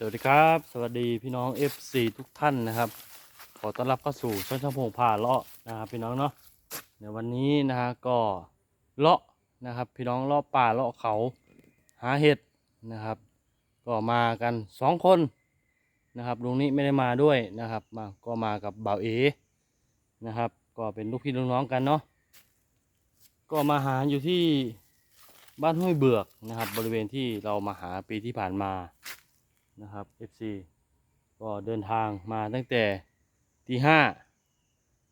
สวัสดีครับ สวัสดีพี่น้อง FC ทุกท่านนะครับ ขอต้อนรับเข้าสู่ช่องช่างพงผ่าเลาะนะครับพี่น้องเนาะในวันนี้นะฮะก็เลาะนะครับ พี่น้องเลาะป่าเลาะเขาหาเห็ดนะครับ ก็มากันสองคนนะครับลุงนี้ไม่ได้มาด้วยนะครับ มาก็มากับบ่าวเอนะครับ ก็เป็นลูกพี่ลูกน้องกันเนาะก็มาหาอยู่ที่บ้านห้วยเบือกนะครับ บริเวณที่เรามาหาปีที่ผ่านมา นะครับ FC ก็เดินทางมาตั้งแต่ตีห้า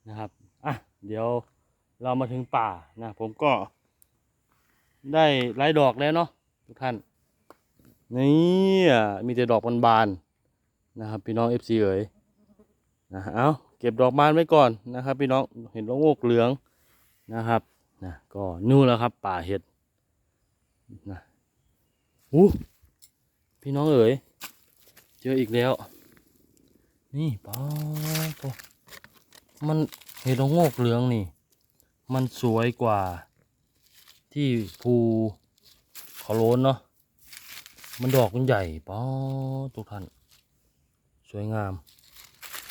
นะครับ อะ เดี๋ยวเรามาถึงป่านะ ผมก็ได้ไล่ดอกแล้วเนาะทุกท่าน นี่อะมีแต่ดอกบานๆนะครับ พี่น้อง FC เอ๋ยนะเอาเก็บดอกบานไว้ก่อนนะครับ พี่น้องเห็นว่าโงกเหลืองนะครับนะก็นู่นแล้วครับป่าเห็ดนะอู้พี่น้องเอ๋ย จออีกแล้ว นี่ป้ามันเห็ดละโงกเหลืองนี่ มันสวยกว่า ที่ภูเขาโล้นเนาะมันดอกมันใหญ่ป้าทุกท่านสวยงาม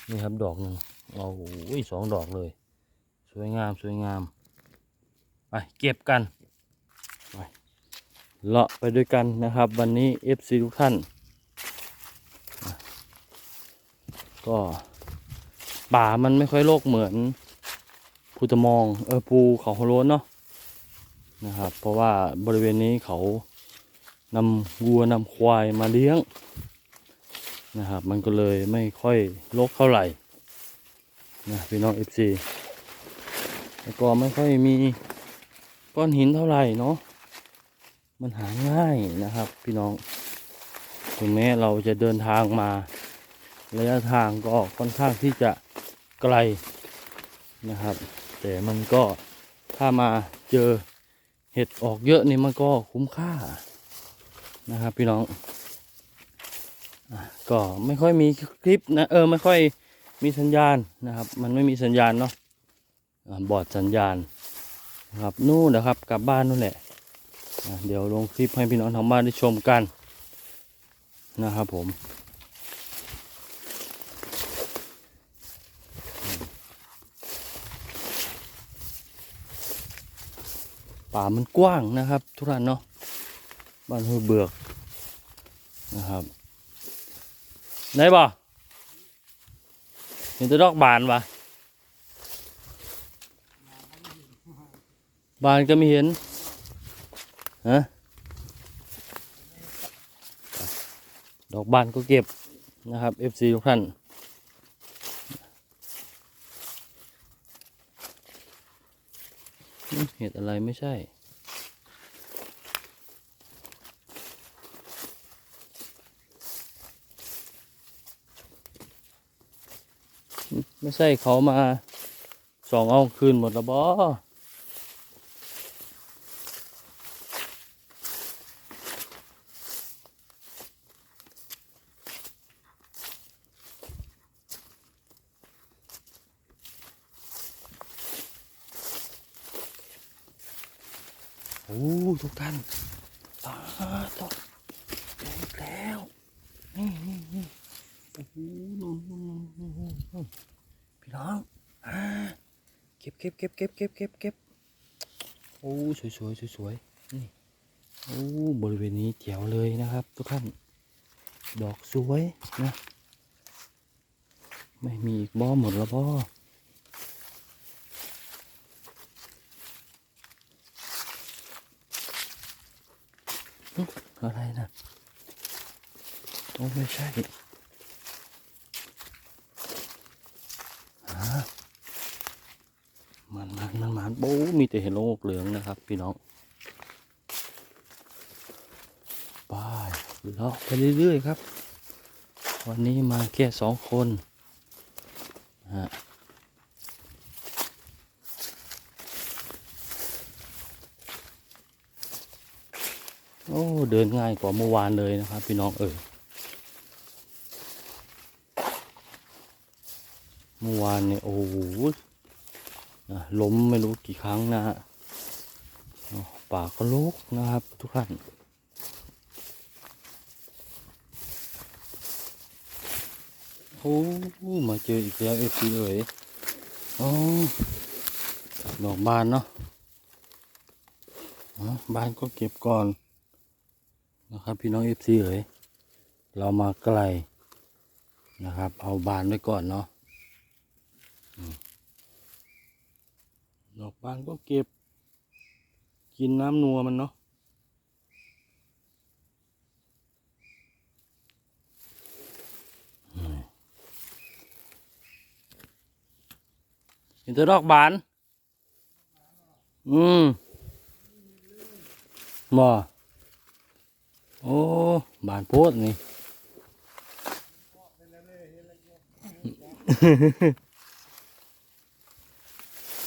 นี่ครับดอกหนึ่งเอาโอ้ยสองดอกเลย สวยงามสวยงามไปเก็บกันไปเลาะไปด้วยกันนะครับ วันนี้ FC ทุกท่าน ก็ป่ามันไม่ค่อยโลกเหมือนภูตะมองเออภูเขาโฮโลนเนาะนะครับ เพราะว่าบริเวณนี้เขานำวัวนำควายมาเลี้ยงนะครับ มันก็เลยไม่ค่อยโลกเท่าไหร่นะพี่น้องเอฟซีแล้วก็ไม่ค่อยมีก้อนหินเท่าไหร่เนาะมันหาง่ายนะครับ พี่น้องถึงแม้เราจะเดินทางมา ระยะทางก็ค่อนข้างที่จะไกลนะครับ แต่มันก็ถ้ามาเจอเห็ดออกเยอะนี่มันก็คุ้มค่านะครับพี่น้องก็ไม่ค่อยมีคลิปนะเออไม่ค่อยมีสัญญาณนะครับ มันไม่มีสัญญาณเนาะอ่าบอดสัญญาณนะครับนู่นนะครับกลับบ้านนู่นแหละอะเดี๋ยวลงคลิปให้พี่น้องทางบ้านได้ชมกันนะครับผม ป่ามันกว้างนะครับ ทุกท่านเนาะบ้านห้วยเบือกนะครับไหนบ่เห็นตัวดอกบานปะบานก็ไม่เห็นฮะดอกบานก็เก็บนะครับ FC ทุกท่าน อืม เห็ดอะไรไม่ใช่ ไม่ใช่เขามาสองเอาคืนหมดแล้วบอ อ้ทุกท่านปลาตกเจออีกแล้วนี่นี่นี่โอ้โหนู่นนนพี่น้องอ่าเก็บเก็บเก็บเก็บเก็บเก็บเก็บโอ้สวยสวยสวยสวยนี่โอ้บริเวณนี้แจ๋วเลยนะครับ ทุกท่านดอกสวยนะ ไม่มีอีกบ่อหมดแล้วบ่อ อะไรนะโอ้ไม่ใช่มันมันมันมันโอ้มีแต่เห็นโลกเหลืองนะครับ พี่น้องไปเลาะไปเรื่อยๆครับ วันนี้มาแค่สองคนฮะ อ้เดินง่ายกว่าเมื่อวานเลยนะครับ พี่น้องเออเมื่อวานเนี่ยโอ้โหล้มไม่รู้กี่ครั้งนะฮะป่าก็ลุกนะครับ ทุกท่านโอ้มาเจออีกแล้วเอฟซีเอ๋ยอ๋อดอกบานเนาะบานก็เก็บก่อน นะครับพี่น้องเอฟซีเอ๋ยเรามาไกลนะครับ เอาบานไว้ก่อนเนาะดอกบานก็เก็บ กินน้ำนัวมันเนาะเห็นแต่ดอกบาน อืมบ่ โอ้บานโพดนี่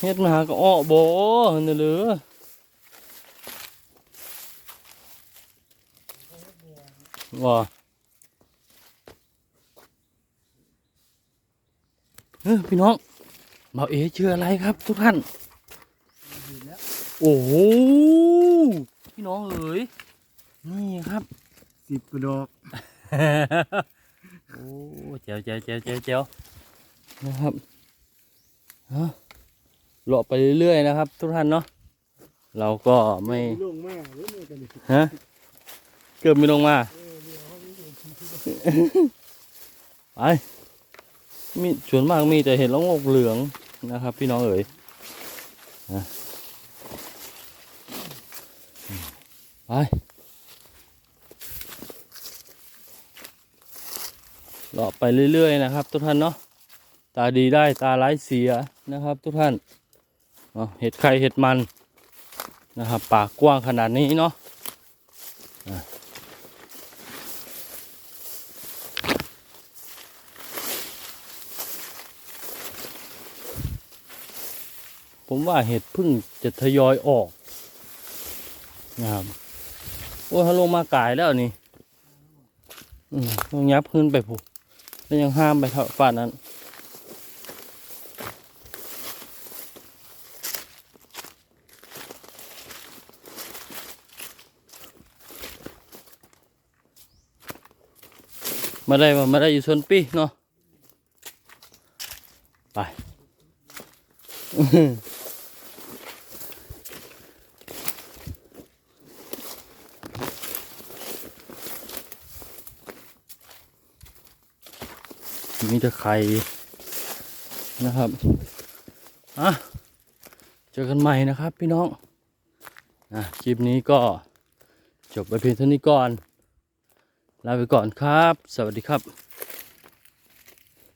เฮ็ดมาหาก็อ้อบ่เห็นเด้อบ่เฮ้ยพี่น้องเบาเอ๋ชื่ออะไรครับทุกท่าน โอ้โหพี่น้องเอ๋ย นี่ครับ สิบกระดอก โอ้เจ๋วเจ๋วเจ๋วเจ๋วเจ๋วนะครับฮะเลาะไปเรื่อยๆนะครับ ทุกท่านเนาะ เราก็ไม่ลงมากหรือไม่กันนี่ฮะ เกือบไม่ลงมา ไป มีส่วนมากมีแต่เห็ดละโงกเหลืองนะครับ พี่น้องเอ๋ยนะไป เลาะไปเรื่อยๆนะครับ ทุกท่านเนาะตาดีได้ตาร้ายเสียนะครับ ทุกท่านเห็ดไข่เห็ดมันนะครับปากกว้างขนาดนี้เนาะผมว่าเห็ดพึ่งจะทยอยออกนะครับโอ้ยเขาลงมากายแล้วนี่ต้องยับขึ้นไปผูก แล้วยังห้ามไปเท่าฝ่านั้น มาได้มามาได้อยู่ชนปีเนาะ ไป มีแต่ไข่นะครับอะเจอกันใหม่นะครับพี่น้องนะคลิปนี้ก็จบไปเพียงเท่านี้ก่อน ลาไปก่อนครับ สวัสดีครับ